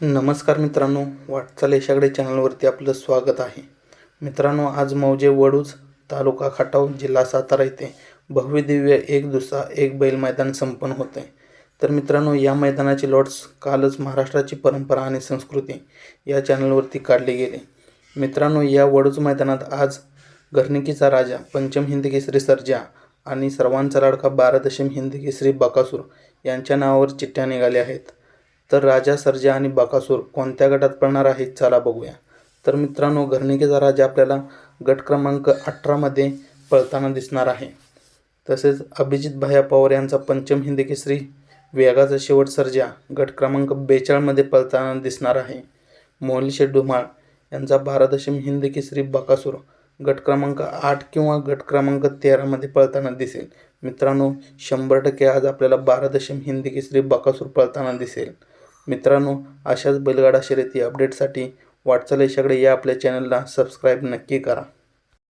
नमस्कार मित्रांनो वाटचाल यशाकडे चॅनलवरती आपलं स्वागत आहे. मित्रांनो आज मौजे वडूज तालुका खटाव जिल्हा सातारा येथे भव्यदिव्य एक दुसरा एक बैल मैदान संपन्न होते तर मित्रांनो या मैदानाची लॉट्स कालच महाराष्ट्राची परंपरा आणि संस्कृती या चॅनलवरती काढली गेली. मित्रांनो या वडूज मैदानात आज घरणिकीचा राजा पंचम हिंद केसरी सर्जा आणि सर्वांचा लाडका बारा दशम हिंद केसरी बकासूर यांच्या नावावर चिठ्ठ्या निघाल्या आहेत. तर राजा सर्जा आणि बकासूर कोणत्या गटात पडणार आहेत चला बघूया. तर मित्रांनो घरणिकेचा राजा आपल्याला गट क्रमांक अठरामध्ये पळताना दिसणार आहे. तसेच अभिजित भाया पवार यांचा पंचम हिंद केसरी वेगाचा शेवट सर्जा गट क्रमांक बेचाळमध्ये पळताना दिसणार आहे. मोहली डुमाळ यांचा भारदशम हिंद केसरी बकासूर गट क्रमांक आठ किंवा गट क्रमांक तेरामध्ये पळताना दिसेल. मित्रांनो शंभर टक्के आज आपल्याला बारा दशम केसरी बकासूर पळताना दिसेल. मित्रांनो अशाच बैलगाडा शर्यती अपडेटसाठी वाटचाल यशाकडे या आपल्या चॅनलला सबस्क्राईब नक्की करा.